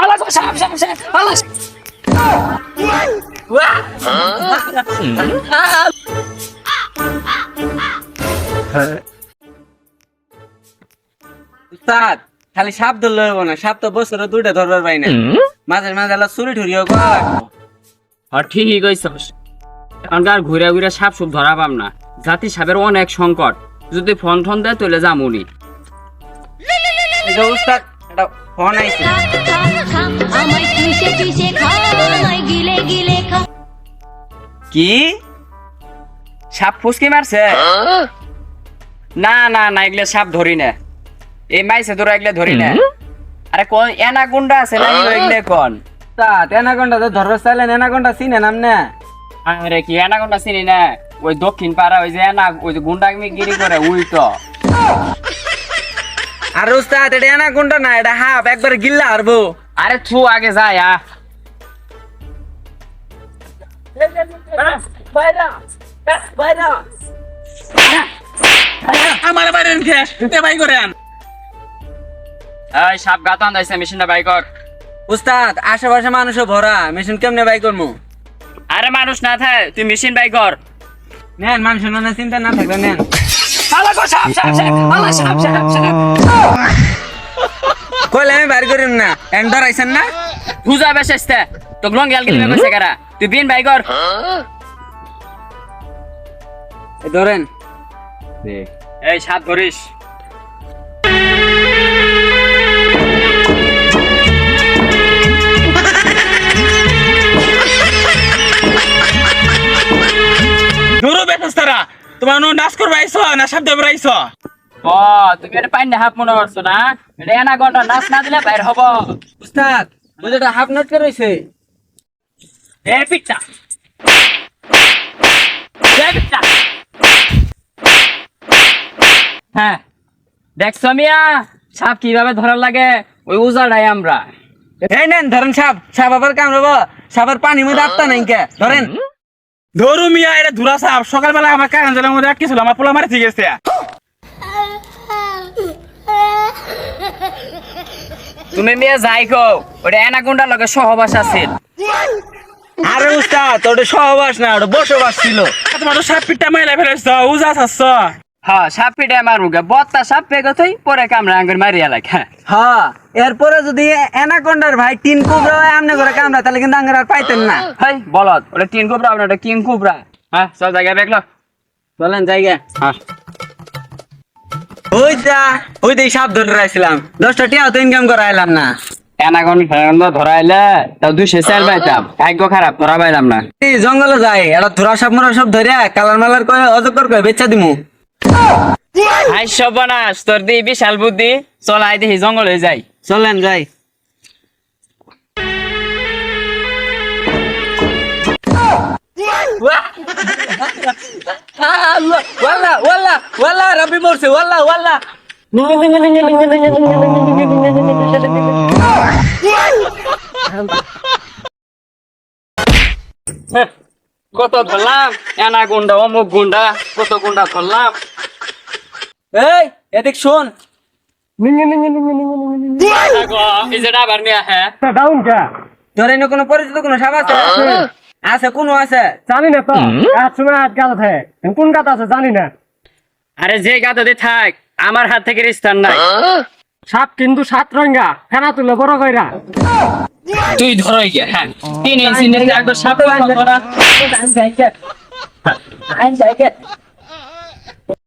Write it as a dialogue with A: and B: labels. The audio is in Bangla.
A: আল্লাহ সাপ সাপ সাপ আল্লাহ
B: উস্তাদ খালি সাপ ধরলে হব না সাপ তো বছরে দুইটা ধরবার পাই না। মাঝে মাঝে আলা চুরি ঠুরিও করা লাগবো
A: আর ঠিকই কইছস। এখনকার ঘুরে ঘুরে সাপ সুপ ধরা পাম না। জাতি সাপের অনেক সংকট। যদি ফোন টোন দেয় তাহলে যামুনি।
B: উস্তাদ ফোন আইছে
C: আমায় পিষে পিষে খায় গিলে গিলে খা
A: কি? সাপ ফুসকি মারছে? না না না এগুলো সাপ ধরি না। এই মাইসে ধরা এগুলো ধরি না। আরে কোন এনা গুন্ডা আছে না এগুলো কোন?
B: উস্তাদ এনাকন্ডা তো ধরবার চাইলেন এনাকন্ডা চিনে নাম না।
A: আরে কি এনা গুন্ডা চিনি না? ওই দক্ষিণ পাড়া ওই যে এনা ওই যে গুন্ডা গিরি করে তো
B: আর উস্তাদ এটা এনাকন্ডা না এটা হাফ একবার গিল্লা হারবো।
A: আরে থু আগে যায় আ।
B: আমার বাইরে খেস তে বাই করে আন।
A: এই সাপ গাতান দাইছে মেশিনটা বাই কর।
B: উস্তাদ আশেপাশে মানুষও ভরা মেশিন কেমনে বাই করব
A: আরে মানুষ না থাকে তুই মেশিন বাই কর।
B: নেন মানুষ না চিন্তা না থাকলে নেন। কইলে আমি বাইর করিম না। এন ধরাইছেন না?
A: পূজা বেসেস্তে তো গ্লং গেল গেলি বেসে কারা? তুই বিন বাই কর।
B: ধরেন।
A: এই সাপ ধরিস।
D: তোমার নো নাচ করবা আইছো না শব্দ বেরাইছো
A: ও তুমি এটা পাইন হাফ মনে করছ না? এটা এনা ঘণ্টা নাচ না দিলে বাইর হব।
B: উস্তাদ বুঝেটা হাফ নোট করে রইছে।
A: এ পিচ্চা। এ পিচ্চা। হ্যাঁ দেখছ মিয়া? সাপ কীভাবে ধরার লাগে? ওই উজাড়াই আমরা।
B: এই নেন ধরেন সাপ। সাপ আবার কামড়াবো। সাপের পানি মধ্যে আত্মা নাই কে ধরেন।
D: ধরু মিয়া এটা ধুরা সাপ। সকালবেলা আমার কারণ জলের মধ্যে আটকেছিল আমার পোলা মারে ঠিক আছে।
A: তুমি মিয়া যাই কো ওটা অ্যানাকোন্ডার লগে সহবাস আছিল।
B: আরে উস্তাদ ওটা সহবাস না ওটা বসবাস ছিল।
D: তোমার তো সাপ পিঠটা মাইলা ফেলেছ উজাস ছাড়ছ
A: হ্যাঁ সাপ পিটে মারুগে বত্তা সাপ পেগো তুই পরে কামড়া আঙ্গুর মারিয়া লাগ হ্যাঁ।
B: হ্যাঁ এরপরে যদি এনাকন্ডার ভাই তিন কুবরা আমনে করে কামড়া তাহলে কিন্তু আঙ্গার আর পাইতেন না।
A: হাই বলত ওটা তিন কুবরা ওটা কিং কুবরা। হ্যাঁ চল জায়গা দেখল
B: বলেন জায়গা
A: হ্যাঁ।
B: ওই যা ওই দেই সাপ ধরে রাখছিলাম দশটা টিয়া তো ইনকাম করা এলাম না।
A: এনাগন ফেনাগন ধরাইলে তাও দুইশো চাল পাইতাম। ভাগ্য খারাপ ধরা পাইলাম না।
B: এই জঙ্গলে যাই এটা ধরা সাপ মরা সব ধরে কালার মালার কয়ে অজকর কয়ে বেচা দিমু।
A: হাই সবনাশ তোর দি বিশাল বুদ্ধি। চল আই দেখি জঙ্গলে যাই।
B: চলেন যাই। ওয়াল্লা ওয়াল্লা ওয়াল্লা রবি মরছে ওয়াল্লা ওয়াল্লা।
A: কত ধরলাম? এনা গুন্ডা অমুক গুন্ডা কত গুন্ডা ধরলাম?
B: এই এদিক শোন
A: এই যে ডাবার নিয়ে হ্যাঁ
B: তোর এনে কোনো পরিচিত কোনো সাপ আছে আছে কোনো আছে
E: জানি না তো সময় হাত গাছ আছে কোন গাছ আছে জানি না
A: আরে যে গাদাতে থাক আমার হাত থেকে স্থান নাই
E: সাপ কিন্তু সাত রঙা ফেনা তুলে বড় কইরা
A: তুই ধরই গিয়া হ্যাঁ তিন ইঞ্চি একবার সাপে ধরা